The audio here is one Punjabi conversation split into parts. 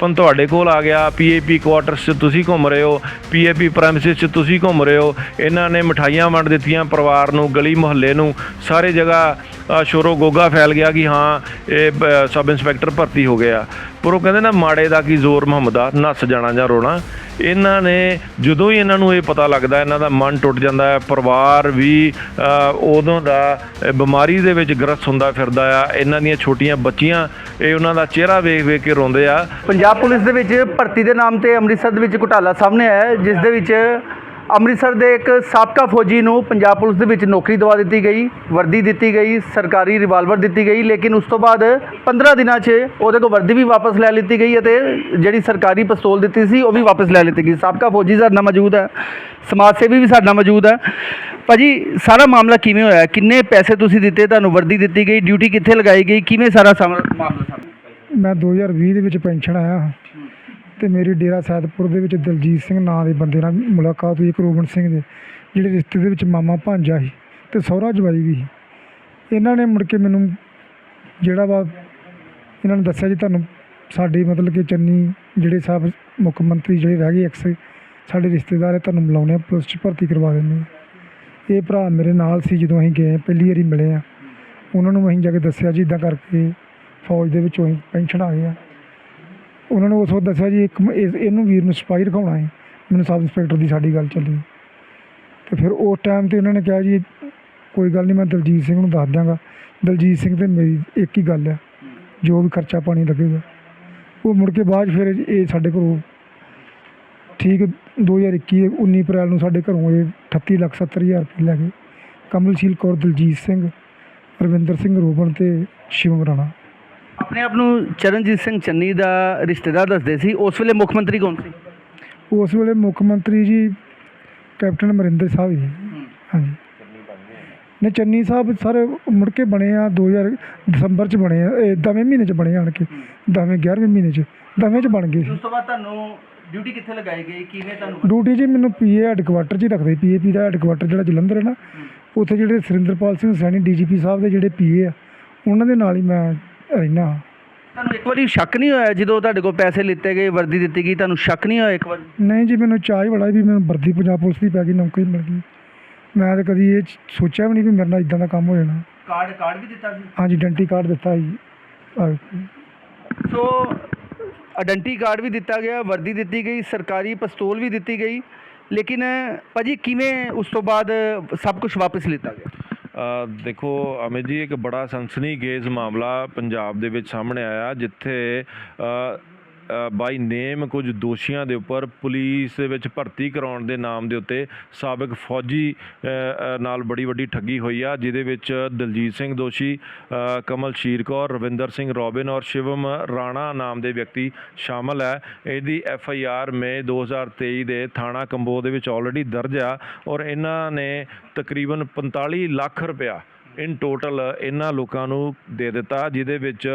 ਪਨ ਤੁਹਾਡੇ ਕੋਲ ਆ ਗਿਆ। ਪੀਏਪੀ ਕੁਆਟਰਸ 'ਚ ਤੁਸੀਂ ਘੁੰਮ ਰਹੇ ਹੋ। ਪੀਏਪੀ ਪ੍ਰੈਮਿਸਿਸ 'ਚ ਤੁਸੀਂ ਘੁੰਮ ਰਹੇ ਹੋ। ਇਹਨਾਂ ਨੇ ਮਠਾਈਆਂ ਵੰਡ ਦਿੱਤੀਆਂ ਪਰਿਵਾਰ ਨੂੰ, ਗਲੀ ਮੁਹੱਲੇ ਨੂੰ, ਸਾਰੇ ਜਗ੍ਹਾ ਸ਼ੋਰੋ ਗੋਗਾ ਫੈਲ ਗਿਆ ਕਿ ਹਾਂ, ਇਹ ਸਬ ਇੰਸਪੈਕਟਰ ਭਰਤੀ ਹੋ ਗਿਆ ਪਰ ਉਹ ਕਹਿੰਦੇ ਨਾ ਮਾੜੇ ਦਾ ਕੀ ਜ਼ੋਰ ਮੁਹੰਮਦਾ ਨੱਸ ਜਾਣਾ ਜਾਂ ਰੋਣਾ। ਇਹਨਾਂ ਨੇ, ਜਦੋਂ ਹੀ ਇਹਨਾਂ ਨੂੰ ਇਹ ਪਤਾ ਲੱਗਦਾ, ਇਹਨਾਂ ਦਾ ਮਨ ਟੁੱਟ ਜਾਂਦਾ ਹੈ, ਪਰਿਵਾਰ ਵੀ ਉਦੋਂ ਦਾ ਬਿਮਾਰੀ ਦੇ ਵਿੱਚ ਗ੍ਰਸਤ ਹੁੰਦਾ ਫਿਰਦਾ ਆ। ਇਹਨਾਂ ਦੀਆਂ ਛੋਟੀਆਂ ਬੱਚੀਆਂ, ਇਹ ਉਹਨਾਂ ਦਾ ਚਿਹਰਾ ਵੇਖ ਵੇਖ ਕੇ ਰੋਂਦੇ ਆ। ਪੰਜਾਬ ਪੁਲਿਸ ਦੇ ਵਿੱਚ ਭਰਤੀ ਦੇ ਨਾਮ ਤੇ ਅੰਮ੍ਰਿਤਸਰ ਦੇ ਵਿੱਚ ਘੁਟਾਲਾ ਸਾਹਮਣੇ ਆਇਆ ਜਿਸ ਦੇ ਵਿੱਚ ਅੰਮ੍ਰਿਤਸਰ ਦੇ ਇੱਕ ਸਾਬਕਾ ਫੌਜੀ ਨੂੰ ਪੰਜਾਬ ਪੁਲਿਸ ਦੇ ਵਿੱਚ ਨੌਕਰੀ ਦਵਾ ਦਿੱਤੀ ਗਈ, ਵਰਦੀ ਦਿੱਤੀ ਗਈ, ਸਰਕਾਰੀ ਰਿਵਾਲਵਰ ਦਿੱਤੀ ਗਈ, ਲੇਕਿਨ ਉਸ ਤੋਂ ਬਾਅਦ 15 ਦਿਨਾਂ 'ਚ ਉਹਦੇ ਕੋਲ ਵਰਦੀ ਵੀ ਵਾਪਸ ਲੈ ਲਿੱਤੀ ਗਈ ਅਤੇ ਜਿਹੜੀ ਸਰਕਾਰੀ ਪਿਸਤੌਲ ਦਿੱਤੀ ਸੀ ਉਹ ਵੀ ਵਾਪਸ ਲੈ ਲਿੱਤੀ ਗਈ। ਸਾਬਕਾ ਫੌਜੀ ਸਾਡੇ ਨਾਲ ਮੌਜੂਦ ਹੈ, ਸਮਾਜ ਸੇਵੀ ਵੀ ਸਾਡੇ ਨਾਲ ਮੌਜੂਦ ਹੈ। ਭਾਜੀ, ਸਾਰਾ ਮਾਮਲਾ ਕਿਵੇਂ ਹੋਇਆ? ਕਿੰਨੇ ਪੈਸੇ ਤੁਸੀਂ ਦਿੱਤੇ? ਤੁਹਾਨੂੰ ਵਰਦੀ ਦਿੱਤੀ ਗਈ, ਡਿਊਟੀ ਕਿੱਥੇ ਲਗਾਈ ਗਈ? ਕਿਵੇਂ ਸਾਰਾ ਮਾਮਲਾ ਸਾਹਮਣੇ ਮੈਂ 2020 ਦੇ ਵਿੱਚ ਪੈਨਸ਼ਨ ਆਇਆ। ਤੇ ਮੇਰੀ ਡੇਰਾ ਸੈਦਪੁਰ ਦੇ ਵਿੱਚ ਦਲਜੀਤ ਸਿੰਘ ਨਾਂ ਦੇ ਬੰਦੇ ਨਾਲ ਮੁਲਾਕਾਤ ਹੋਈ ਕਰੋਬਨ ਸਿੰਘ ਦੇ, ਜਿਹੜੇ ਰਿਸ਼ਤੇ ਦੇ ਵਿੱਚ ਮਾਮਾ ਭਾਂਜਾ ਸੀ ਤੇ ਸਹੁਰਾ ਜਵਾਈ ਵੀ ਸੀ। ਇਹਨਾਂ ਨੇ ਮੁੜ ਕੇ ਮੈਨੂੰ ਜਿਹੜਾ ਵਾ ਇਹਨਾਂ ਨੇ ਦੱਸਿਆ ਜੀ ਤੁਹਾਨੂੰ ਸਾਡੇ ਮਤਲਬ ਕਿ ਚੰਨੀ ਜਿਹੜੇ ਸਾਹਿਬ ਮੁੱਖ ਮੰਤਰੀ ਜਿਹੜੇ ਰਹਿ ਗਏ ਐਕਸ ਸਾਡੇ ਰਿਸ਼ਤੇਦਾਰ ਹੈ ਤੁਹਾਨੂੰ ਬੁਲਾਉਣੇ ਆ, ਪੁਲਿਸ 'ਚ ਭਰਤੀ ਕਰਵਾ ਦਿੰਦੇ ਆ। ਇਹ ਭਰਾ ਮੇਰੇ ਨਾਲ ਸੀ ਜਦੋਂ ਅਸੀਂ ਗਏ, ਪਹਿਲੀ ਵਾਰੀ ਮਿਲੇ ਆ। ਉਹਨਾਂ ਨੂੰ ਅਸੀਂ ਜਾ ਕੇ ਦੱਸਿਆ ਜੀ ਇਦਾਂ ਕਰਕੇ ਫੌਜ ਦੇ ਵਿੱਚੋਂ ਅਸੀਂ ਪੈਨਸ਼ਨ ਆ ਗਏ ਆ। ਉਹਨਾਂ ਨੇ ਉਸ ਵਕਤ ਦੱਸਿਆ ਜੀ, ਇੱਕ ਮ- ਇਸ- ਇਹਨੂੰ ਵੀਰ ਨੂੰ ਸਿਪਾਹੀ ਰਖਾਉਣਾ ਹੈ। ਮੈਨੂੰ ਸਬ ਇੰਸਪੈਕਟਰ ਦੀ ਸਾਡੀ ਗੱਲ ਚੱਲੀ। ਤੇ ਫਿਰ ਉਸ ਟਾਈਮ ਤੇ ਉਹਨਾਂ ਨੇ ਕਿਹਾ ਜੀ, ਕੋਈ ਗੱਲ ਨਹੀਂ ਮੈਂ ਦਲਜੀਤ ਸਿੰਘ ਨੂੰ ਦੱਸ ਦਿਆਂਗਾ। ਦਲਜੀਤ ਸਿੰਘ ਤੇ ਮੇਰੀ ਇੱਕ ਹੀ ਗੱਲ ਆ, ਜੋ ਵੀ ਖਰਚਾ ਪਾਣੀ ਲੱਗੇਗਾ। ਉਹ ਮੁੜ ਕੇ ਬਾਅਦ 'ਚ ਫਿਰ ਇਹ ਸਾਡੇ ਘਰੋਂ ਠੀਕ 2021 19 ਅਪ੍ਰੈਲ ਨੂੰ ਸਾਡੇ ਘਰੋਂ ਇਹ 38 ਲੱਖ 70 ਹਜ਼ਾਰ ਰੁਪਏ ਲੈ ਗਏ। ਕਮਲਸ਼ੀਲ ਕੌਰ, ਦਲਜੀਤ ਸਿੰਘ ਰਵਿੰਦਰ ਸਿੰਘ ਰੋਬਨ ਤੇ ਸ਼ਿਵਮ ਰਾਣਾ। ਆਪਣੇ ਆਪ ਨੂੰ ਚਰਨਜੀਤ ਸਿੰਘ ਚੰਨੀ ਦਾ ਰਿਸ਼ਤੇਦਾਰ ਦੱਸਦੇ ਸੀ ਉਸ ਵੇਲੇ ਮੁੱਖ ਮੰਤਰੀ ਕੌਣ ਸੀ? ਉਸ ਵੇਲੇ ਮੁੱਖ ਮੰਤਰੀ ਜੀ ਕੈਪਟਨ ਅਮਰਿੰਦਰ ਸਾਹਿਬ ਜੀ। ਹਾਂਜੀ। ਨੇ ਚੰਨੀ ਸਾਹਿਬ ਸਰ ਮੁੜ ਕੇ ਬਣੇ ਆ 2000 ਦਸੰਬਰ ਚ ਬਣੇ ਆ ਇਹ ਦਸਵੇਂ ਮਹੀਨੇ ਚ ਬਣੇ ਆਣ ਕੇ। ਦਸਵੇਂ 11ਵੇਂ ਮਹੀਨੇ ਚ ਦਸਵੇਂ ਚ ਬਣ ਗਏ ਸੀ। ਉਸ ਤੋਂ ਬਾਅਦ ਤੁਹਾਨੂੰ ਡਿਊਟੀ ਕਿੱਥੇ ਲਗਾਈ ਗਈ? ਕਿਵੇਂ ਤੁਹਾਨੂੰ ਡਿਊਟੀ ਜੀ ਮੈਨੂੰ ਪੀਏ ਹੈਡਕੁਆਟਰ 'ਚ ਹੀ ਰੱਖਦੇ ਪੀਏਪੀ ਦਾ ਹੈਡਕੁਆਟਰ ਜਿਹੜਾ ਜਲੰਧਰ ਹੈ ਨਾ ਉੱਥੇ ਜਿਹੜੇ ਸੁਰਿੰਦਰਪਾਲ ਸਿੰਘ ਸੈਣੀ ਡੀਜੀਪੀ ਸਾਹਿਬ ਦੇ ਜਿਹੜੇ ਪੀਏ ਆ ਉਹਨਾਂ ਦੇ ਨਾਲ ਹੀ ਮੈਂ ਰਹਿਣਾ ਤੁਹਾਨੂੰ ਇੱਕ ਵਾਰੀ ਸ਼ੱਕ ਨਹੀਂ ਹੋਇਆ ਜਦੋਂ ਤੁਹਾਡੇ ਕੋਲ ਪੈਸੇ ਲਿੱਤੇ ਗਏ ਵਰਦੀ ਦਿੱਤੀ ਗਈ ਤੁਹਾਨੂੰ ਸ਼ੱਕ ਨਹੀਂ ਹੋਇਆ ਇੱਕ ਵਾਰ? ਨਹੀਂ ਜੀ ਮੈਨੂੰ ਚਾਹ ਹੀ ਬੜਾ ਵੀ ਮੈਨੂੰ ਵਰਦੀ ਪੰਜਾਬ ਪੁਲਿਸ ਦੀ ਪੈ ਗਈ ਨੌਕਰੀ ਮਿਲ ਗਈ। ਮੈਂ ਤਾਂ ਕਦੀ ਇਹ ਸੋਚਿਆ ਵੀ ਨਹੀਂ ਵੀ ਮੇਰੇ ਨਾਲ ਇਦਾਂ ਦਾ ਕੰਮ ਹੋ ਜਾਣਾ। ਕਾਰਡ ਕਾਰਡ ਵੀ ਦਿੱਤਾ ਸੀ? ਹਾਂਜੀ ਆਇਡੈਂਟੀ ਕਾਰਡ ਦਿੱਤਾ ਜੀ। ਆਹ। ਸੋ ਆਇਡੈਂਟੀ ਕਾਰਡ ਵੀ ਦਿੱਤਾ ਗਿਆ ਵਰਦੀ ਦਿੱਤੀ ਗਈ ਸਰਕਾਰੀ ਪਿਸਤੌਲ ਵੀ ਦਿੱਤੀ ਗਈ ਲੇਕਿਨ ਭਾਜੀ ਕਿਵੇਂ ਉਸ ਤੋਂ ਬਾਅਦ ਸਭ ਕੁਝ ਵਾਪਸ ਲਿੱਤਾ ਗਿਆ? ਦੇਖੋ ਅਮਿਤ ਜੀ ਇੱਕ ਬੜਾ ਸਨਸਨੀਖੇਜ਼ ਮਾਮਲਾ ਪੰਜਾਬ ਦੇ ਵਿੱਚ ਸਾਹਮਣੇ ਆਇਆ ਜਿੱਥੇ ਬਾਈ ਨੇਮ ਕੁਝ ਦੋਸ਼ੀਆਂ ਦੇ ਉੱਪਰ ਪੁਲਿਸ ਦੇ ਵਿੱਚ ਭਰਤੀ ਕਰਾਉਣ ਦੇ ਨਾਮ ਦੇ ਉੱਤੇ ਸਾਬਕ ਫੌਜੀ ਨਾਲ ਬੜੀ ਵੱਡੀ ਠੱਗੀ ਹੋਈ ਆ, ਜਿਹਦੇ ਵਿੱਚ ਦਲਜੀਤ ਸਿੰਘ ਦੋਸ਼ੀ ਕਮਲ ਸ਼ੀਰ ਕੌਰ, ਰਵਿੰਦਰ ਸਿੰਘ ਰੋਬਿਨ ਔਰ ਸ਼ਿਵਮ ਰਾਣਾ ਨਾਮ ਦੇ ਵਿਅਕਤੀ ਸ਼ਾਮਲ ਹੈ। ਇਹਦੀ ਐਫ ਆਈ ਆਰ ਮਈ 2023 ਦੇ ਥਾਣਾ ਕੰਬੋ ਦੇ ਵਿੱਚ ਆਲਰੇਡੀ ਦਰਜ ਆ ਔਰ ਇਹਨਾਂ ਨੇ ਤਕਰੀਬਨ 45 ਲੱਖ ਰੁਪਇਆ ਇਨ ਟੋਟਲ ਇਹਨਾਂ ਲੋਕਾਂ ਨੂੰ ਦੇ ਦਿੱਤਾ, ਜਿਹਦੇ ਵਿੱਚ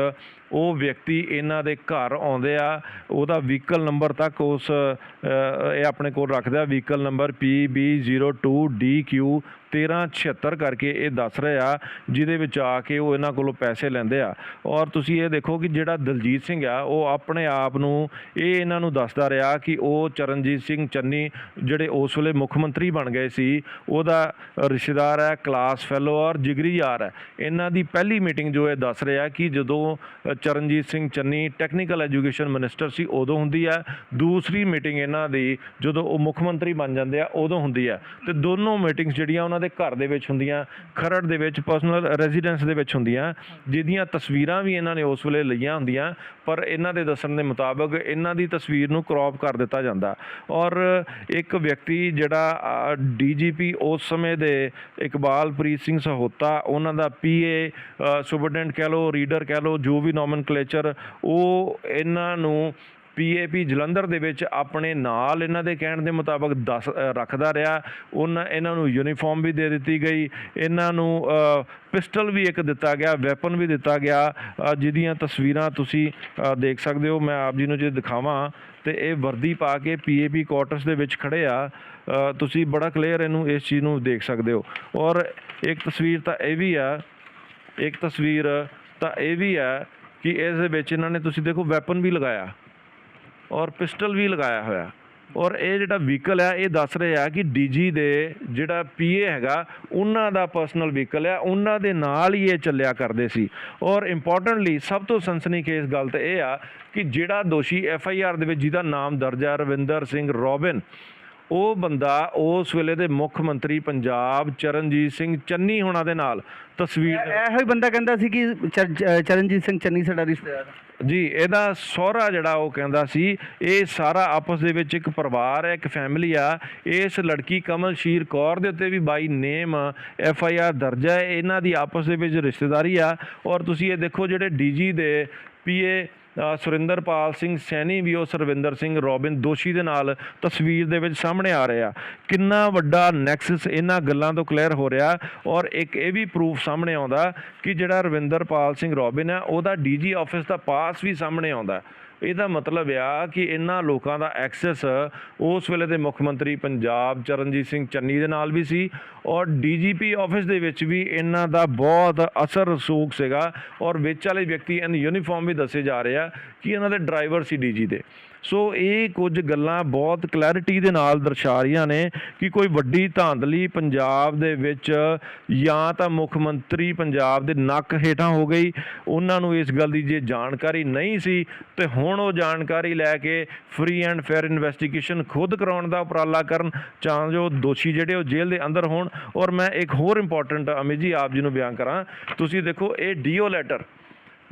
ਉਹ ਵਿਅਕਤੀ ਇਹਨਾਂ ਦੇ ਘਰ ਆਉਂਦੇ ਆ, ਉਹਦਾ ਵਹੀਕਲ ਨੰਬਰ ਤੱਕ ਉਸ ਇਹ ਆਪਣੇ ਕੋਲ ਰੱਖਦਾ ਵਹੀਕਲ ਨੰਬਰ PB02DQ 1376 ਕਰਕੇ ਇਹ ਦੱਸ ਰਹੇ ਆ, ਜਿਹਦੇ ਵਿੱਚ ਆ ਕੇ ਉਹ ਇਹਨਾਂ ਕੋਲੋਂ ਪੈਸੇ ਲੈਂਦੇ ਆ। ਔਰ ਤੁਸੀਂ ਇਹ ਦੇਖੋ ਕਿ ਜਿਹੜਾ ਦਲਜੀਤ ਸਿੰਘ ਆ, ਉਹ ਆਪਣੇ ਆਪ ਨੂੰ ਇਹ ਇਹਨਾਂ ਨੂੰ ਦੱਸਦਾ ਰਿਹਾ ਕਿ ਉਹ ਚਰਨਜੀਤ ਸਿੰਘ ਚੰਨੀ, ਜਿਹੜੇ ਉਸ ਵੇਲੇ ਮੁੱਖ ਮੰਤਰੀ ਬਣ ਗਏ ਸੀ, ਉਹਦਾ ਰਿਸ਼ਤੇਦਾਰ ਹੈ ਕਲਾਸ ਫੈਲੋ ਔਰ ਜਿਗਰੀ ਯਾਰ ਹੈ। ਇਹਨਾਂ ਦੀ ਪਹਿਲੀ ਮੀਟਿੰਗ ਜੋ ਇਹ ਦੱਸ ਰਿਹਾ ਕਿ ਜਦੋਂ Charanjit Singh Channi technical education minister ਸੀ, ਉਦੋਂ ਹੁੰਦੀ ਹੈ। ਦੂਸਰੀ ਮੀਟਿੰਗ ਇਹਨਾਂ ਦੀ, ਜਦੋਂ ਉਹ ਮੁੱਖ ਮੰਤਰੀ ਬਣ ਜਾਂਦੇ ਆ, ਉਦੋਂ ਹੁੰਦੀ ਹੈ। ਤੇ ਦੋਨੋਂ ਮੀਟਿੰਗਸ ਜਿਹੜੀਆਂ ਉਹਨਾਂ ਦੇ ਘਰ ਦੇ ਵਿੱਚ ਹੁੰਦੀਆਂ, ਖਰੜ ਦੇ ਵਿੱਚ ਪਰਸਨਲ ਰੈਜ਼ੀਡੈਂਸ ਦੇ ਵਿੱਚ ਹੁੰਦੀਆਂ, ਜਿਹਦੀਆਂ ਤਸਵੀਰਾਂ ਵੀ ਇਹਨਾਂ ਨੇ ਉਸ ਵੇਲੇ ਲਈਆਂ ਹੁੰਦੀਆਂ, ਪਰ ਇਹਨਾਂ ਦੇ ਦੱਸਣ ਦੇ ਮੁਤਾਬਕ ਇਹਨਾਂ ਦੀ ਤਸਵੀਰ ਨੂੰ ਕ੍ਰੌਪ ਕਰ ਦਿੱਤਾ ਜਾਂਦਾ। ਔਰ ਇੱਕ ਵਿਅਕਤੀ ਜਿਹੜਾ ਡੀਜੀਪੀ ਉਸ ਸਮੇਂ ਦੇ ਇਕਬਾਲਪ੍ਰੀਤ ਸਿੰਘ ਸਹੋਤਾ, ਉਹਨਾਂ ਦਾ ਪੀਏ ਸੁਪਰਡੈਂਟ ਕਹਿ ਲਓ ਰੀਡਰ ਕਹਿ ਲਓ, ਜੋ ਵੀ ਨੋਮਨਕਲੇਚਰ ਉਹ ਇਹਨਾਂ ਨੂੰ ਪੀਏਪੀ ਜਲੰਧਰ ਦੇ ਵਿੱਚ ਆਪਣੇ ਨਾਲ ਇਹਨਾਂ ਦੇ ਕਹਿਣ ਦੇ ਮੁਤਾਬਕ ਦੱਸ ਅ, ਰੱਖਦਾ ਰਿਹਾ। ਉਹਨਾਂ ਇਹਨਾਂ ਨੂੰ ਯੂਨੀਫਾਰਮ ਵੀ ਦੇ ਦਿੱਤੀ ਗਈ। ਇਹਨਾਂ ਨੂੰ ਪਿਸਟਲ ਵੀ ਇੱਕ ਦਿੱਤਾ ਗਿਆ ਵੈਪਨ ਵੀ ਦਿੱਤਾ ਗਿਆ। ਜਿਹਦੀਆਂ ਤਸਵੀਰਾਂ ਤੁਸੀਂ ਦੇਖ ਸਕਦੇ ਹੋ। ਮੈਂ ਆਪ ਜੀ ਨੂੰ ਜੇ ਦਿਖਾਵਾਂ ਤੇ ਇਹ ਵਰਦੀ ਪਾ ਕੇ ਪੀਏਪੀ ਕੁਆਟਰਸ ਦੇ ਵਿੱਚ ਖੜੇ ਆ। ਤੁਸੀਂ ਬੜਾ ਕਲੀਅਰ ਇਹਨੂੰ ਇਸ ਚੀਜ਼ ਨੂੰ ਦੇਖ ਸਕਦੇ ਹੋ। ਔਰ ਇੱਕ ਤਸਵੀਰ ਤਾਂ ਇਹ ਵੀ ਆ। ਇੱਕ ਤਸਵੀਰ ਤਾਂ ਇਹ ਵੀ ਹੈ ਕਿ ਇਸ ਦੇ ਵਿੱਚ ਇਹਨਾਂ ਨੇ ਤੁਸੀਂ ਦੇਖੋ ਵੈਪਨ ਵੀ ਲਗਾਇਆ ਔਰ ਪਿਸਟਲ ਵੀ ਲਗਾਇਆ ਹੋਇਆ। ਔਰ ਇਹ ਜਿਹੜਾ ਵਹੀਕਲ ਆ, ਇਹ ਦੱਸ ਰਿਹਾ ਆ ਕਿ ਡੀਜੀ ਦੇ ਜਿਹੜਾ ਪੀਏ ਹੈਗਾ, ਉਹਨਾਂ ਦਾ ਪਰਸਨਲ ਵਹੀਕਲ ਆ, ਉਹਨਾਂ ਦੇ ਨਾਲ ਹੀ ਇਹ ਚੱਲਿਆ ਕਰਦੇ ਸੀ। ਔਰ ਇੰਪੋਰਟੈਂਟਲੀ ਸਭ ਤੋਂ ਸਨਸਨੀਖੇਜ਼ ਗੱਲ ਤਾਂ ਇਹ ਆ ਕਿ ਜਿਹੜਾ ਦੋਸ਼ੀ ਐਫ ਆਈ ਆਰ ਦੇ ਵਿੱਚ ਜਿਹਦਾ ਨਾਮ ਦਰਜ ਹੈ ਰਵਿੰਦਰ ਸਿੰਘ ਰੋਬਿਨ ਉਹ ਬੰਦਾ ਉਸ ਵੇਲੇ ਦੇ ਮੁੱਖ ਮੰਤਰੀ ਪੰਜਾਬ ਚਰਨਜੀਤ ਸਿੰਘ ਚੰਨੀ ਹੋਣਾ ਦੇ ਨਾਲ ਤਸਵੀਰ ਇਹੋ ਹੀ ਬੰਦਾ ਕਹਿੰਦਾ ਸੀ ਕਿ ਚਰਨਜੀਤ ਸਿੰਘ ਚੰਨੀ ਸਾਡਾ ਰਿਸ਼ਤੇਦਾਰ। ਜੀ ਇਹਦਾ ਸਹੁਰਾ ਜਿਹੜਾ ਉਹ ਕਹਿੰਦਾ ਸੀ ਇਹ ਸਾਰਾ ਆਪਸ ਦੇ ਵਿੱਚ ਇੱਕ ਪਰਿਵਾਰ ਹੈ ਇੱਕ ਫੈਮਿਲੀ ਆ। ਇਸ ਲੜਕੀ ਕਮਲਸ਼ੀਰ ਕੌਰ ਦੇ ਉੱਤੇ ਵੀ ਬਾਈ ਨੇਮ ਐਫ ਆਈ ਆਰ ਦਰਜ ਹੈ। ਇਹਨਾਂ ਦੀ ਆਪਸ ਦੇ ਵਿੱਚ ਰਿਸ਼ਤੇਦਾਰੀ ਆ। ਔਰ ਤੁਸੀਂ ਇਹ ਦੇਖੋ ਜਿਹੜੇ ਡੀਜੀ ਦੇ ਪੀਏ ਸੁਰਿੰਦਰਪਾਲ ਸਿੰਘ ਸੈਣੀ ਵੀ ਉਹ ਸਰਵਿੰਦਰ ਸਿੰਘ ਰੋਬਿਨ ਦੋਸ਼ੀ ਦੇ ਨਾਲ ਤਸਵੀਰ ਦੇ ਵਿੱਚ ਸਾਹਮਣੇ ਆ ਰਿਹਾ। ਕਿੰਨਾ ਵੱਡਾ ਨੈਕਸਸ ਇਹਨਾਂ ਗੱਲਾਂ ਤੋਂ ਕਲੀਅਰ ਹੋ ਰਿਹਾ ਔਰ ਇੱਕ ਇਹ ਵੀ ਪ੍ਰੂਫ ਸਾਹਮਣੇ ਆਉਂਦਾ ਕਿ ਜਿਹੜਾ ਰਵਿੰਦਰਪਾਲ ਸਿੰਘ ਰੋਬਿਨ ਹੈ, ਉਹਦਾ ਡੀਜੀ ਆਫਿਸ ਦਾ ਪਾਸ ਵੀ ਸਾਹਮਣੇ ਆਉਂਦਾ। ਇਹਦਾ ਮਤਲਬ ਆ ਕਿ ਇਹਨਾਂ ਲੋਕਾਂ ਦਾ ਐਕਸੈਸ ਉਸ ਵੇਲੇ ਦੇ ਮੁੱਖ ਮੰਤਰੀ ਪੰਜਾਬ ਚਰਨਜੀਤ ਸਿੰਘ ਚੰਨੀ ਦੇ ਨਾਲ ਵੀ ਸੀ ਔਰ ਡੀਜੀਪੀ ਆਫਿਸ ਦੇ ਵਿੱਚ ਵੀ ਇਹਨਾਂ ਦਾ ਬਹੁਤ ਅਸਰ ਰਸੂਖ ਸੀਗਾ ਔਰ ਵਿੱਚ ਵਾਲੇ ਵਿਅਕਤੀ ਇਨ ਯੂਨੀਫਾਰਮ ਵੀ ਦੱਸੇ ਜਾ ਰਹੇ ਆ ਕਿ ਇਹਨਾਂ ਦੇ ਡਰਾਈਵਰ ਸੀ ਡੀਜੀ ਦੇ। ਸੋ ਇਹ ਕੁਝ ਗੱਲਾਂ ਬਹੁਤ ਕਲੈਰਿਟੀ ਦੇ ਨਾਲ ਦਰਸਾ ਰਹੀਆਂ ਨੇ ਕਿ ਕੋਈ ਵੱਡੀ ਧਾਂਦਲੀ ਪੰਜਾਬ ਦੇ ਵਿੱਚ ਜਾਂ ਤਾਂ ਮੁੱਖ ਮੰਤਰੀ ਪੰਜਾਬ ਦੇ ਨੱਕ ਹੇਠਾਂ ਹੋ ਗਈ। ਉਹਨਾਂ ਨੂੰ ਇਸ ਗੱਲ ਦੀ ਜੇ ਜਾਣਕਾਰੀ ਨਹੀਂ ਸੀ, ਤੇ ਹੁਣ ਉਹ ਜਾਣਕਾਰੀ ਲੈ ਕੇ ਫ੍ਰੀ ਐਂਡ ਫੇਅਰ ਇਨਵੈਸਟੀਗੇਸ਼ਨ ਖੁਦ ਕਰਾਉਣ ਦਾ ਉਪਰਾਲਾ ਕਰਨ, ਤਾਂ ਜੋ ਦੋਸ਼ੀ ਜਿਹੜੇ ਉਹ ਜੇਲ੍ਹ ਦੇ ਅੰਦਰ ਹੋਣ। ਔਰ ਮੈਂ ਇੱਕ ਹੋਰ ਇੰਪੋਰਟੈਂਟ ਅਮੀ ਜੀ, ਆਪ ਜੀ ਨੂੰ ਬਿਆਨ ਕਰਾਂ। ਤੁਸੀਂ ਦੇਖੋ, ਇਹ ਡੀਓ ਲੈਟਰ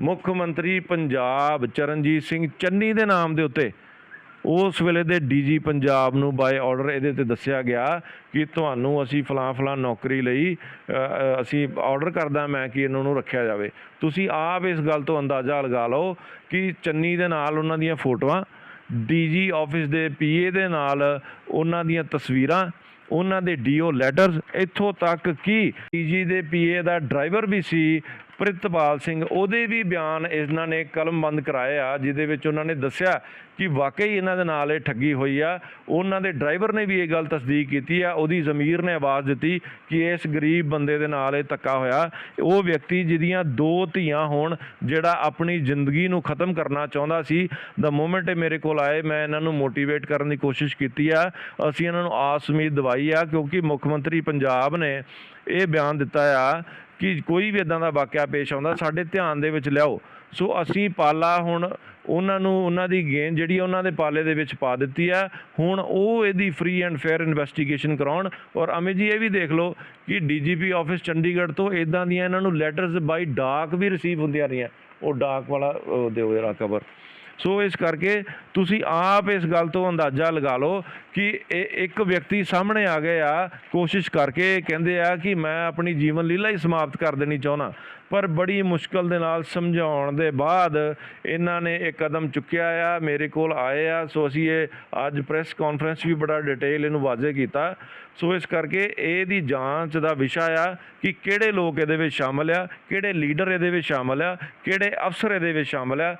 ਮੁੱਖ ਮੰਤਰੀ ਪੰਜਾਬ ਚਰਨਜੀਤ ਸਿੰਘ ਚੰਨੀ ਦੇ ਨਾਮ ਦੇ ਉੱਤੇ ਉਸ ਵੇਲੇ ਦੇ ਡੀਜੀ ਪੰਜਾਬ ਨੂੰ ਬਾਏ ਆਰਡਰ ਇਹਦੇ ਤੇ ਦੱਸਿਆ ਗਿਆ ਕਿ ਤੁਹਾਨੂੰ ਅਸੀਂ ਫਲਾਂ ਫਲਾਂ ਨੌਕਰੀ ਲਈ ਅਸੀਂ ਆਰਡਰ ਕਰਦਾ ਮੈਂ ਕਿ ਇਹਨਾਂ ਨੂੰ ਰੱਖਿਆ ਜਾਵੇ। ਤੁਸੀਂ ਆਪ ਇਸ ਗੱਲ ਤੋਂ ਅੰਦਾਜ਼ਾ ਲਗਾ ਲਓ ਕਿ ਚੰਨੀ ਦੇ ਨਾਲ ਉਹਨਾਂ ਦੀਆਂ ਫੋਟੋਆਂ, ਡੀਜੀ ਆਫਿਸ ਦੇ ਪੀਏ ਦੇ ਨਾਲ ਉਹਨਾਂ ਦੀਆਂ ਤਸਵੀਰਾਂ, ਉਹਨਾਂ ਦੇ ਡੀਓ ਲੈਟਰਸ ਇੱਥੋਂ ਤੱਕ ਕਿ ਡੀਜੀ ਦੇ ਪੀਏ ਦਾ ਡਰਾਈਵਰ ਵੀ ਸੀ ਪ੍ਰਿਤਪਾਲ ਸਿੰਘ, ਉਹਦੇ ਵੀ ਬਿਆਨ ਇਹਨਾਂ ਨੇ ਕਲਮਬੰਦ ਕਰਾਏ ਆ, ਜਿਹਦੇ ਵਿੱਚ ਉਹਨਾਂ ਨੇ ਦੱਸਿਆ ਕਿ ਵਾਕਈ ਇਹਨਾਂ ਦੇ ਨਾਲ ਇਹ ਠੱਗੀ ਹੋਈ ਆ। ਉਹਨਾਂ ਦੇ ਡਰਾਈਵਰ ਨੇ ਵੀ ਇਹ ਗੱਲ ਤਸਦੀਕ ਕੀਤੀ ਆ, ਉਹਦੀ ਜ਼ਮੀਰ ਨੇ ਆਵਾਜ਼ ਦਿੱਤੀ ਕਿ ਇਸ ਗਰੀਬ ਬੰਦੇ ਦੇ ਨਾਲ ਇਹ ਧੱਕਾ ਹੋਇਆ। ਉਹ ਵਿਅਕਤੀ ਜਿਹਦੀਆਂ ਦੋ ਧੀਆਂ ਹੋਣ, ਜਿਹੜਾ ਆਪਣੀ ਜ਼ਿੰਦਗੀ ਨੂੰ ਖਤਮ ਕਰਨਾ ਚਾਹੁੰਦਾ ਸੀ ਦਾ ਮੂਮੈਂਟ ਇਹ ਮੇਰੇ ਕੋਲ ਆਏ, ਮੈਂ ਇਹਨਾਂ ਨੂੰ ਮੋਟੀਵੇਟ ਕਰਨ ਦੀ ਕੋਸ਼ਿਸ਼ ਕੀਤੀ ਆ। ਅਸੀਂ ਇਹਨਾਂ ਨੂੰ ਆਸ ਉਮੀਦ ਦਵਾਈ ਆ, ਕਿਉਂਕਿ ਮੁੱਖ ਮੰਤਰੀ ਪੰਜਾਬ ਨੇ ਇਹ ਬਿਆਨ ਦਿੱਤਾ ਆ ਕਿ ਕੋਈ ਵੀ ਇਦਾਂ ਦਾ ਵਾਕਿਆ ਪੇਸ਼ ਆਉਂਦਾ, ਸਾਡੇ ਧਿਆਨ ਦੇ ਵਿੱਚ ਲਿਆਓ। ਸੋ ਅਸੀਂ ਪਾਲਾ ਹੁਣ ਉਹਨਾਂ ਨੂੰ, ਉਹਨਾਂ ਦੀ ਗੇਂਦ ਜਿਹੜੀ ਆ, ਉਹਨਾਂ ਦੇ ਪਾਲੇ ਦੇ ਵਿੱਚ ਪਾ ਦਿੱਤੀ ਆ। ਹੁਣ ਉਹ ਇਹਦੀ ਫ੍ਰੀ ਐਂਡ ਫੇਅਰ ਇਨਵੈਸਟੀਗੇਸ਼ਨ ਕਰਾਉਣ। ਔਰ ਅਮਿਤ ਜੀ, ਇਹ ਵੀ ਦੇਖ ਲਓ ਕਿ ਡੀਜੀਪੀ ਆਫਿਸ ਚੰਡੀਗੜ੍ਹ ਤੋਂ ਇਦਾਂ ਦੀਆਂ ਇਹਨਾਂ ਨੂੰ ਲੈਟਰਸ ਬਾਈ ਡਾਕ ਵੀ ਰਿਸੀਵ ਹੁੰਦੀਆਂ ਰਹੀਆਂ। ਉਹ ਡਾਕ ਵਾਲਾ ਦਿਓ ਜਰਾ ਕਵਰ ਸੋ ਇਸ ਕਰਕੇ ਤੁਸੀਂ ਆਪ ਇਸ ਗੱਲ ਤੋਂ ਅੰਦਾਜ਼ਾ ਲਗਾ ਲਓ ਕਿ ਇਹ ਇੱਕ ਵਿਅਕਤੀ ਸਾਹਮਣੇ ਆ ਗਏ ਆ ਕੋਸ਼ਿਸ਼ ਕਰਕੇ ਕਹਿੰਦੇ ਆ ਕਿ ਮੈਂ ਆਪਣੀ ਜੀਵਨ ਲੀਲਾ ਹੀ ਸਮਾਪਤ ਕਰ ਦੇਣੀ ਚਾਹੁੰਦਾ। ਪਰ ਬੜੀ ਮੁਸ਼ਕਲ ਦੇ ਨਾਲ ਸਮਝਾਉਣ ਦੇ ਬਾਅਦ ਇਹਨਾਂ ਨੇ ਇਹ ਕਦਮ ਚੁੱਕਿਆ ਆ, ਮੇਰੇ ਕੋਲ ਆਏ ਆ। ਸੋ ਅਸੀਂ ਇਹ ਅੱਜ ਪ੍ਰੈਸ ਕਾਨਫਰੰਸ ਵੀ ਬੜਾ ਡਿਟੇਲ ਇਹਨੂੰ ਵਾਜ਼ੇ ਕੀਤਾ। ਸੋ ਇਸ ਕਰਕੇ ਇਹਦੀ ਜਾਂਚ ਦਾ ਵਿਸ਼ਾ ਆ ਕਿ ਕਿਹੜੇ ਲੋਕ ਇਹਦੇ ਵਿੱਚ ਸ਼ਾਮਲ ਆ, ਕਿਹੜੇ ਲੀਡਰ ਇਹਦੇ ਵਿੱਚ ਸ਼ਾਮਲ ਆ, ਕਿਹੜੇ ਅਫਸਰ ਇਹਦੇ ਵਿੱਚ ਸ਼ਾਮਲ ਆ।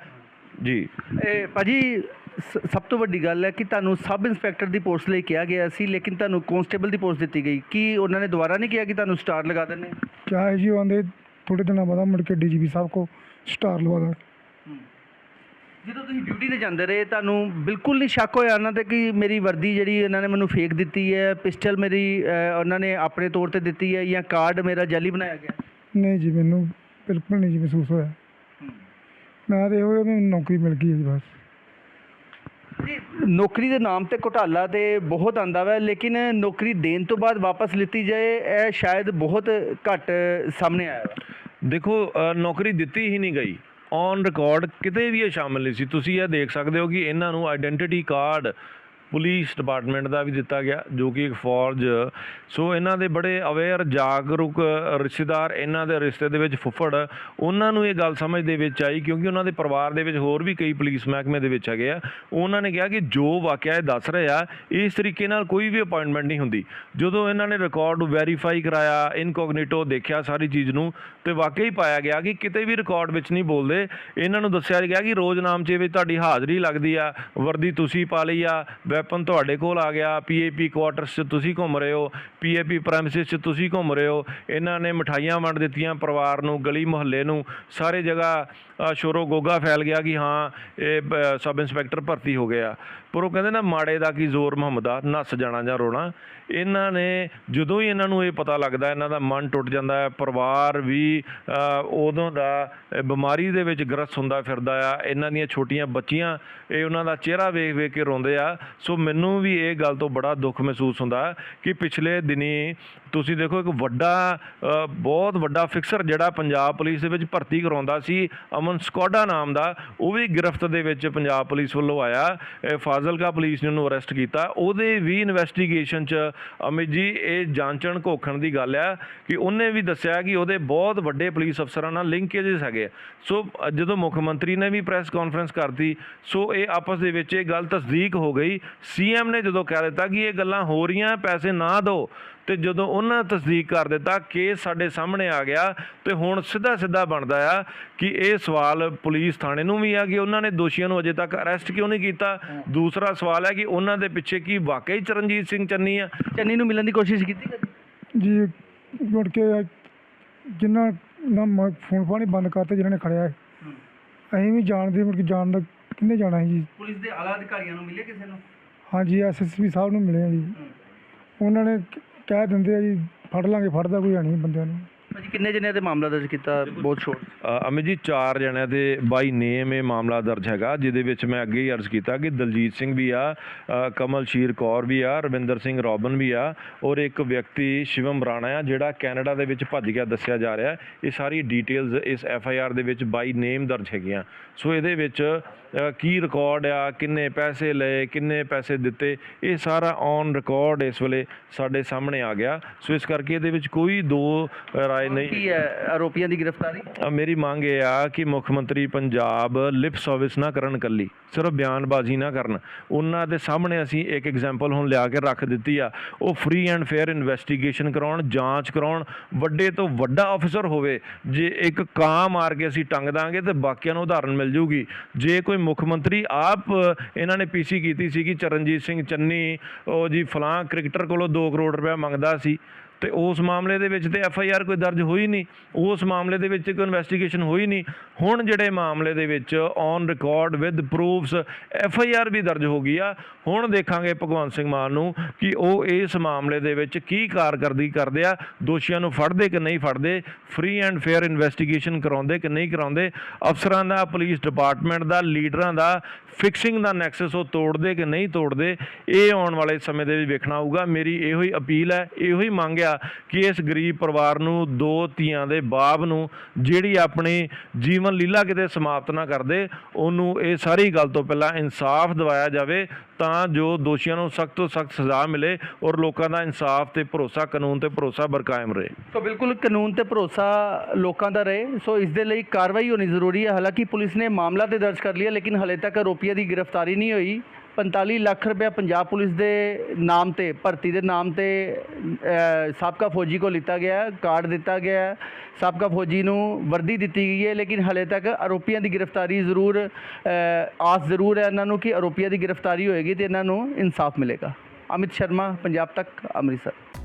ਜੀ। ਇਹ ਭਾਜੀ ਸ- ਸਭ ਤੋਂ ਵੱਡੀ ਗੱਲ ਹੈ ਕਿ ਤੁਹਾਨੂੰ ਸਬ ਇੰਸਪੈਕਟਰ ਦੀ ਪੋਸਟ ਲਈ ਕਿਹਾ ਗਿਆ ਸੀ ਲੇਕਿਨ ਤੁਹਾਨੂੰ ਕਨਸਟੇਬਲ ਦੀ ਪੋਸਟ ਦਿੱਤੀ ਗਈ। ਕੀ ਉਹਨਾਂ ਨੇ ਦੁਬਾਰਾ ਨਹੀਂ ਕਿਹਾ ਕਿ ਤੁਹਾਨੂੰ ਸਟਾਰ ਲਗਾ ਦਿੰਨੇ ਕਿਆ ਹੈ ਜੀ ਉਹ ਆਂਦੇ ਥੋੜੇ ਦਿਨਾਂ ਬਾਅਦ ਮੁੜ ਕੇ ਡੀਜੀਪੀ ਸਾਹਿਬ ਕੋ ਸਟਾਰ ਲਵਾ ਦਾਂ ਜਦੋਂ ਤੁਸੀਂ ਡਿਊਟੀ ਤੇ ਜਾਂਦੇ ਰਹੇ ਤੁਹਾਨੂੰ ਬਿਲਕੁਲ ਨਹੀਂ ਸ਼ੱਕ ਹੋਇਆ ਉਹਨਾਂ ਤੇ ਕਿ ਮੇਰੀ ਵਰਦੀ ਜਿਹੜੀ ਇਹਨਾਂ ਨੇ ਮੈਨੂੰ ਫੇਕ ਦਿੱਤੀ ਹੈ ਪਿਸਟਲ ਮੇਰੀ ਉਹਨਾਂ ਨੇ ਆਪਣੇ ਤੌਰ ਤੇ ਦਿੱਤੀ ਹੈ ਜਾਂ ਕਾਰਡ ਮੇਰਾ ਜਾਲੀ ਬਣਾਇਆ ਗਿਆ? ਨਹੀਂ ਜੀ ਮੈਨੂੰ ਬਿਲਕੁਲ ਨਹੀਂ ਜੀ ਮਹਿਸੂਸ ਹੋਇਆ। ਮੈਂ ਤੇ ਉਹ ਮੈਨੂੰ ਨੌਕਰੀ ਮਿਲ ਗਈ ਹੈ ਜੀ ਬਸ। ਜੀ ਨੌਕਰੀ ਦੇ ਨਾਮ ਤੇ ਘੁਟਾਲਾ ਤੇ ਬਹੁਤ ਆਂਦਾ ਵਾ ਲੇਕਿਨ ਨੌਕਰੀ ਦੇਣ ਤੋਂ ਬਾਅਦ ਵਾਪਸ ਲਿੱਤੀ ਜਾਏ ਇਹ ਸ਼ਾਇਦ ਬਹੁਤ ਘੱਟ ਸਾਹਮਣੇ ਆਇਆ ਵਾ। ਦੇਖੋ ਅ, ਨੌਕਰੀ ਦਿੱਤੀ ਹੀ ਨਹੀਂ ਗਈ। ਔਨ ਰਿਕਾਰਡ ਕਿਤੇ ਵੀ ਇਹ ਸ਼ਾਮਲ ਨਹੀਂ ਸੀ। ਤੁਸੀਂ ਇਹ ਦੇਖ ਸਕਦੇ ਹੋ ਕਿ ਇਹਨਾਂ ਨੂੰ ਆਇਡੈਂਟੀਟੀ ਕਾਰਡ ਪੁਲਿਸ ਡਿਪਾਰਟਮੈਂਟ ਦਾ ਵੀ ਦਿੱਤਾ ਗਿਆ, ਜੋ ਕਿ ਇੱਕ ਫੌਜ। ਸੋ ਇਹਨਾਂ ਦੇ ਬੜੇ ਅਵੇਅਰ, ਜਾਗਰੂਕ ਰਿਸ਼ਤੇਦਾਰ, ਇਹਨਾਂ ਦੇ ਰਿਸ਼ਤੇ ਦੇ ਵਿੱਚ ਫੁੱਫੜ, ਉਹਨਾਂ ਨੂੰ ਇਹ ਗੱਲ ਸਮਝ ਦੇ ਵਿੱਚ ਆਈ, ਕਿਉਂਕਿ ਉਹਨਾਂ ਦੇ ਪਰਿਵਾਰ ਦੇ ਵਿੱਚ ਹੋਰ ਵੀ ਕਈ ਪੁਲਿਸ ਮਹਿਕਮੇ ਦੇ ਵਿੱਚ ਹੈਗੇ ਆ। ਉਹਨਾਂ ਨੇ ਕਿਹਾ ਕਿ ਜੋ ਵਾਕਿਆ ਇਹ ਦੱਸ ਰਹੇ ਆ, ਇਸ ਤਰੀਕੇ ਨਾਲ ਕੋਈ ਵੀ ਅਪਾਇੰਟਮੈਂਟ ਨਹੀਂ ਹੁੰਦੀ। ਜਦੋਂ ਇਹਨਾਂ ਨੇ ਰਿਕਾਰਡ ਵੈਰੀਫਾਈ ਕਰਾਇਆ, ਇਨਕੋਗਨੀਟੋ ਦੇਖਿਆ ਸਾਰੀ ਚੀਜ਼ ਨੂੰ, ਤੇ ਵਾਕਈ ਪਾਇਆ ਗਿਆ ਕਿ ਕਿਤੇ ਵੀ ਰਿਕਾਰਡ ਵਿੱਚ ਨਹੀਂ ਬੋਲਦੇ। ਇਹਨਾਂ ਨੂੰ ਦੱਸਿਆ ਗਿਆ ਕਿ ਰੋਜ਼ ਨਾਮ 'ਚ ਵਿੱਚ ਤੁਹਾਡੀ ਹਾਜ਼ਰੀ ਲੱਗਦੀ ਆ, ਵਰਦੀ ਤੁਸੀਂ ਪਾ ਲਈ ਆ ਵੈਪਨ ਤੁਹਾਡੇ ਕੋਲ ਆ ਗਿਆ ਪੀਏਪੀ ਕੁਆਟਰਸ 'ਚ ਤੁਸੀਂ ਘੁੰਮ ਰਹੇ ਹੋ ਪੀਏਪੀ ਪ੍ਰੈਮਿਸਿਸ 'ਚ ਤੁਸੀਂ ਘੁੰਮ ਰਹੇ ਹੋ, ਇਹਨਾਂ ਨੇ ਮਠਾਈਆਂ ਵੰਡ ਦਿੱਤੀਆਂ ਪਰਿਵਾਰ ਨੂੰ, ਗਲੀ ਮੁਹੱਲੇ ਨੂੰ, ਸਾਰੇ ਜਗ੍ਹਾ ਸ਼ੋਰੋ ਗੋਗਾ ਫੈਲ ਗਿਆ ਕਿ ਹਾਂ, ਇਹ ਸਬ ਇੰਸਪੈਕਟਰ ਭਰਤੀ ਹੋ ਗਿਆ। ਪਰ ਉਹ ਕਹਿੰਦੇ ਨਾ ਮਾੜੇ ਦਾ ਕੀ ਜ਼ੋਰ ਮੁਹੰਮਦਾ, ਨੱਸ ਜਾਣਾ ਜਾਂ ਰੋਣਾ। ਇਹਨਾਂ ਨੇ ਜਦੋਂ ਹੀ ਇਹਨਾਂ ਨੂੰ ਇਹ ਪਤਾ ਲੱਗਦਾ, ਇਹਨਾਂ ਦਾ ਮਨ ਟੁੱਟ ਜਾਂਦਾ ਹੈ, ਪਰਿਵਾਰ ਵੀ ਉਦੋਂ ਦਾ ਬਿਮਾਰੀ ਦੇ ਵਿੱਚ ਗ੍ਰਸਤ ਹੁੰਦਾ ਫਿਰਦਾ ਆ, ਇਹਨਾਂ ਦੀਆਂ ਛੋਟੀਆਂ ਬੱਚੀਆਂ, ਇਹ ਉਹਨਾਂ ਦਾ ਚਿਹਰਾ ਵੇਖ ਵੇਖ ਕੇ ਰੋਂਦੇ ਆ। ਸੋ ਮੈਨੂੰ ਵੀ ਇਹ ਗੱਲ ਤੋਂ ਬੜਾ ਦੁੱਖ ਮਹਿਸੂਸ ਹੁੰਦਾ ਕਿ ਪਿਛਲੇ ਦਿਨੀ ਤੁਸੀਂ ਦੇਖੋ ਇੱਕ ਵੱਡਾ ਬਹੁਤ ਵੱਡਾ ਫਿਕਸਰ ਜਿਹੜਾ ਪੰਜਾਬ ਪੁਲਿਸ ਦੇ ਵਿੱਚ ਭਰਤੀ ਕਰਾਉਂਦਾ ਸੀ, ਅਮਨ ਸਕੋਡਾ ਨਾਮ ਦਾ, ਉਹ ਵੀ ਗ੍ਰਿਫਤ ਦੇ ਵਿੱਚ ਪੰਜਾਬ ਪੁਲਿਸ ਵੱਲੋਂ ਆਇਆ। ਇਹ ਫਾਜ਼ਿਲਕਾ ਪੁਲਿਸ ਨੇ ਉਹਨੂੰ ਅਰੈਸਟ ਕੀਤਾ ਉਹਦੇ ਵੀ ਇਨਵੈਸਟੀਗੇਸ਼ਨ 'ਚ ਅਮਿਤ ਜੀ, ਇਹ ਜਾਂਚਣ ਘੋਖਣ ਦੀ ਗੱਲ ਆ ਕਿ ਉਹਨੇ ਵੀ ਦੱਸਿਆ ਕਿ ਉਹਦੇ ਬਹੁਤ ਵੱਡੇ ਪੁਲਿਸ ਅਫਸਰਾਂ ਨਾਲ ਲਿੰਕੇजेस ਹੈਗੇ ਆ। ਸੋ ਜਦੋਂ ਮੁੱਖ ਮੰਤਰੀ ਨੇ ਵੀ ਪ੍ਰੈਸ ਕਾਨਫਰੰਸ ਕਰਤੀ, ਸੋ ਇਹ ਆਪਸ ਦੇ ਵਿੱਚ ਇਹ ਗੱਲ ਤਸਦੀਕ ਹੋ ਗਈ ਸੀਐਮ ਨੇ ਜਦੋਂ ਕਹਿ ਦਿੱਤਾ ਕਿ ਇਹ ਗੱਲਾਂ ਹੋ ਰਹੀਆਂ, ਪੈਸੇ ਨਾ ਦਿਓ ਤੇ ਜਦੋਂ ਉਹਨਾਂ ਤਸਦੀਕ ਕਰ ਦਿੱਤਾ ਕੇਸ ਸਾਡੇ ਸਾਹਮਣੇ ਆ ਗਿਆ ਤੇ ਹੁਣ ਸਿੱਧਾ ਸਿੱਧਾ ਬਣਦਾ ਆ ਕਿ ਇਹ ਸਵਾਲ ਪੁਲਿਸ ਥਾਣੇ ਨੂੰ ਵੀ ਆ ਕਿ ਉਹਨਾਂ ਨੇ ਦੋਸ਼ੀਆਂ ਨੂੰ ਅਜੇ ਤੱਕ ਅਰੈਸਟ ਕਿਉਂ ਨਹੀਂ ਕੀਤਾ? ਦੂਸਰਾ ਸਵਾਲ ਹੈ ਕਿ ਉਹਨਾਂ ਦੇ ਪਿੱਛੇ ਕੀ ਵਾਕਈ ਚਰਨਜੀਤ ਸਿੰਘ ਚੰਨੀ ਆ? ਚੰਨੀ ਨੂੰ ਮਿਲਣ ਦੀ ਕੋਸ਼ਿਸ਼ ਕੀਤੀ? ਜੀ ਮੁੜ ਕੇ ਜਿਨ੍ਹਾਂ ਨਾ ਮ- ਫੋਨ ਹੀ ਬੰਦ ਕਰਤੇ ਜਿਨ੍ਹਾਂ ਨੇ ਖੜਿਆ ਹੈ। ਅਸੀਂ ਵੀ ਜਾਣਦੇ ਮੁੜ ਕੇ ਜਾਣ ਦਾ ਕਿੰਨੇ ਜਾਣਾ ਹੈ ਜੀ। ਪੁਲਿਸ ਦੇ ਆਲਾ ਅਧਿਕਾਰੀਆਂ ਨੂੰ ਮਿਲੇ ਕਿਸੇ ਨੂੰ? ਹਾਂਜੀ ਐਸਐਸਪੀ ਸਾਹਿਬ ਨੂੰ ਮਿਲੇ ਆ ਜੀ। ਉਹਨਾਂ ਨੇ ਕਹਿ ਦਿੰਦੇ ਆ ਜੀ ਫੜ ਲਾਂਗੇ ਫੜਦਾ ਕੋਈ ਹੈ ਨਹੀਂ ਬੰਦਿਆਂ ਨੂੰ। ਭਾਜੀ ਕਿੰਨੇ ਜਣਿਆਂ ਤੇ ਮਾਮਲਾ ਦਰਜ ਕੀਤਾ? ਬਹੁਤ ਛੋਟ ਅ, ਅਮਿਤ ਜੀ ਚਾਰ ਜਣਿਆਂ ਦੇ ਬਾਈ ਨੇਮ ਇਹ ਮਾਮਲਾ ਦਰਜ ਹੈਗਾ ਜਿਹਦੇ ਵਿੱਚ ਮੈਂ ਅੱਗੇ ਹੀ ਅਰਜ਼ ਕੀਤਾ ਕਿ ਦਲਜੀਤ ਸਿੰਘ ਵੀ ਆ ਅ, ਕਮਲ ਸ਼ੀਰ ਕੌਰ ਵੀ ਆ ਰਵਿੰਦਰ ਸਿੰਘ ਰੋਬਨ ਵੀ ਆ ਔਰ ਇੱਕ ਵਿਅਕਤੀ ਸ਼ਿਵਮ ਰਾਣਾ ਆ ਜਿਹੜਾ ਕੈਨੇਡਾ ਦੇ ਵਿੱਚ ਭੱਜ ਗਿਆ ਦੱਸਿਆ ਜਾ ਰਿਹਾ। ਇਹ ਸਾਰੀ ਡਿਟੇਲਸ ਇਸ ਐਫ ਆਈ ਆਰ ਦੇ ਵਿੱਚ ਬਾਈ ਨੇਮ ਦਰਜ ਹੈਗੀਆਂ। ਸੋ ਇਹਦੇ ਵਿੱਚ ਅ, ਕੀ ਰਿਕਾਰਡ ਆ ਕਿੰਨੇ ਪੈਸੇ ਲਏ ਕਿੰਨੇ ਪੈਸੇ ਦਿੱਤੇ ਇਹ ਸਾਰਾ ਔਨ ਰਿਕਾਰਡ ਇਸ ਵੇਲੇ ਸਾਡੇ ਸਾਹਮਣੇ ਆ ਗਿਆ। ਸੋ ਇਸ ਕਰਕੇ ਇਹਦੇ ਵਿੱਚ ਕੋਈ ਦੋ ਰਾਏ ਨਹੀਂ ਕੀ ਹੈ ਆਰੋਪੀਆਂ ਦੀ ਗ੍ਰਿਫਤਾਰੀ? ਅ, ਮੇਰੀ ਮੰਗ ਇਹ ਆ ਕਿ ਮੁੱਖ ਮੰਤਰੀ ਪੰਜਾਬ ਲਿਪ ਸਰਵਿਸ ਨਾ ਕਰਨ ਕੱਲੀ ਸਿਰਫ ਬਿਆਨਬਾਜ਼ੀ ਨਾ ਕਰਨ। ਉਹਨਾਂ ਦੇ ਸਾਹਮਣੇ ਅਸੀਂ ਇੱਕ ਐਗਜ਼ਾਮਪਲ ਹੁਣ ਲਿਆ ਕੇ ਰੱਖ ਦਿੱਤੀ ਆ। ਉਹ ਫ੍ਰੀ ਐਂਡ ਫੇਅਰ ਇਨਵੈਸਟੀਗੇਸ਼ਨ ਕਰਾਉਣ ਜਾਂਚ ਕਰਾਉਣ ਵੱਡੇ ਤੋਂ ਵੱਡਾ ਅਫਸਰ ਹੋਵੇ ਜੇ ਇੱਕ ਕਾਂ ਮਾਰ ਕੇ ਅਸੀਂ ਟੰਗ ਦਾਂਗੇ ਤੇ ਬਾਕੀਆਂ ਨੂੰ ਉਦਾਹਰਨ ਮਿਲ ਜੂਗੀ। ਜੇ ਕੋਈ ਮੁੱਖ ਮੰਤਰੀ ਆਪ ਅ, ਇਹਨਾਂ ਨੇ ਪੀਸੀ ਕੀਤੀ ਸੀ ਕਿ ਚਰਨਜੀਤ ਸਿੰਘ ਚੰਨੀ ਉਹ ਜੀ ਫਲਾਂ ਕ੍ਰਿਕਟਰ ਕੋਲੋਂ 2 ਕਰੋੜ ਰੁਪਏ ਮੰਗਦਾ ਸੀ ਤੇ ਉਸ ਮਾਮਲੇ ਦੇ ਵਿੱਚ ਤੇ ਐਫ ਆਈ ਆਰ ਕੋਈ ਦਰਜ ਹੋਈ ਨਹੀਂ, ਉਸ ਮਾਮਲੇ ਦੇ ਵਿੱਚ ਕੋਈ ਇਨਵੈਸਟੀਗੇਸ਼ਨ ਹੋਈ ਨਹੀਂ। ਹੁਣ ਜਿਹੜੇ ਮਾਮਲੇ ਦੇ ਵਿੱਚ on record with proofs F I R ਵੀ ਦਰਜ ਹੋ ਗਈ ਆ। ਹੁਣ ਦੇਖਾਂਗੇ ਭਗਵੰਤ ਸਿੰਘ ਮਾਨ ਨੂੰ ਕਿ ਉਹ ਇਸ ਮਾਮਲੇ ਦੇ ਵਿੱਚ ਕੀ ਕਾਰਗਰਦਗੀ ਕਰਦੇ ਆ, ਦੋਸ਼ੀਆਂ ਨੂੰ ਫੜਦੇ ਕਿ ਨਹੀਂ ਫੜਦੇ ਫ੍ਰੀ ਐਂਡ ਫੇਅਰ ਇਨਵੈਸਟੀਗੇਸ਼ਨ ਕਰਾਉਂਦੇ ਕਿ ਨਹੀਂ ਕਰਾਉਂਦੇ, ਅਫਸਰਾਂ ਦਾ, ਪੁਲਿਸ ਡਿਪਾਰਟਮੈਂਟ ਦਾ, ਲੀਡਰਾਂ ਦਾ ਫਿਕਸਿੰਗ ਦਾ ਨੈਕਸਸ ਉਹ ਤੋੜਦੇ ਕਿ ਨਹੀਂ ਤੋੜਦੇ, ਇਹ ਆਉਣ ਵਾਲੇ ਸਮੇਂ ਦੇ ਵਿੱਚ ਵੇਖਣਾ ਹੋਊਗਾ। ਮੇਰੀ ਇਹੋ ਹੀ ਅਪੀਲ ਹੈ, ਇਹੋ ਹੀ ਮੰਗ ਆ ਕਿ ਇਸ ਗਰੀਬ ਪਰਿਵਾਰ ਨੂੰ, ਦੋ ਧੀਆਂ ਦੇ ਬਾਪ ਨੂੰ, ਜਿਹੜੀ ਆਪਣੀ ਜੀਵਨ ਲੀਲਾ ਕਿਤੇ ਸਮਾਪਤ ਨਾ ਕਰਦੇ ਉਹਨੂੰ ਇਹ ਸਾਰੀ ਗੱਲ ਤੋਂ ਪਹਿਲਾਂ ਇਨਸਾਫ ਦਿਵਾਇਆ ਜਾਵੇ ਤਾਂ ਜੋ ਦੋਸ਼ੀਆਂ ਨੂੰ ਸਖਤ ਤੋਂ ਸਖਤ ਸਜ਼ਾ ਮਿਲੇ ਔਰ ਲੋਕਾਂ ਦਾ ਇਨਸਾਫ ਤੇ ਭਰੋਸਾ, ਕਾਨੂੰਨ ਤੇ ਭਰੋਸਾ ਬਰਕਾਇਮ ਰਹੇ। ਸੋ ਬਿਲਕੁਲ ਕਾਨੂੰਨ ਤੇ ਭਰੋਸਾ ਲੋਕਾਂ ਦਾ ਰਹੇ। ਸੋ ਇਸ ਦੇ ਲਈ ਕਾਰਵਾਈ ਹੋਣੀ ਜ਼ਰੂਰੀ ਹੈ। ਹਾਲਾਂਕਿ ਪੁਲਿਸ ਨੇ ਮਾਮਲਾ ਤੇ ਦਰਜ ਕਰ ਲਿਆ, ਲੇਕਿਨ ਹਲੇ ਤੱਕ ਆਰੋਪੀਆਂ ਦੀ ਗ੍ਰਿਫਤਾਰੀ ਨਹੀਂ ਹੋਈ। 45 ਲੱਖ ਰੁਪਏ ਪੰਜਾਬ ਪੁਲਿਸ ਦੇ ਨਾਮ ਤੇ, ਭਰਤੀ ਦੇ ਨਾਮ ਤੇ ਸਾਬਕਾ ਫੌਜੀ ਕੋ ਲਿੱਤਾ ਗਿਆ ਕਾਰਡ ਦਿੱਤਾ ਗਿਆ ਸਾਬਕਾ ਫੌਜੀ ਨੂੰ ਵਰਦੀ ਦਿੱਤੀ ਗਈ ਹੈ, ਲੇਕਿਨ ਹਲੇ ਤੱਕ ਆਰੋਪੀਆਂ ਦੀ ਗ੍ਰਿਫਤਾਰੀ ਜ਼ਰੂਰ ਆਸ ਜ਼ਰੂਰ ਹੈ ਇਹਨਾਂ ਨੂੰ ਕਿ ਆਰੋਪੀਆਂ ਦੀ ਗ੍ਰਿਫਤਾਰੀ ਹੋਏਗੀ ਤੇ ਇਹਨਾਂ ਨੂੰ ਇਨਸਾਫ ਮਿਲੇਗਾ। ਅਮਿਤ ਸ਼ਰਮਾ, ਪੰਜਾਬ ਤੱਕ, ਅੰਮ੍ਰਿਤਸਰ।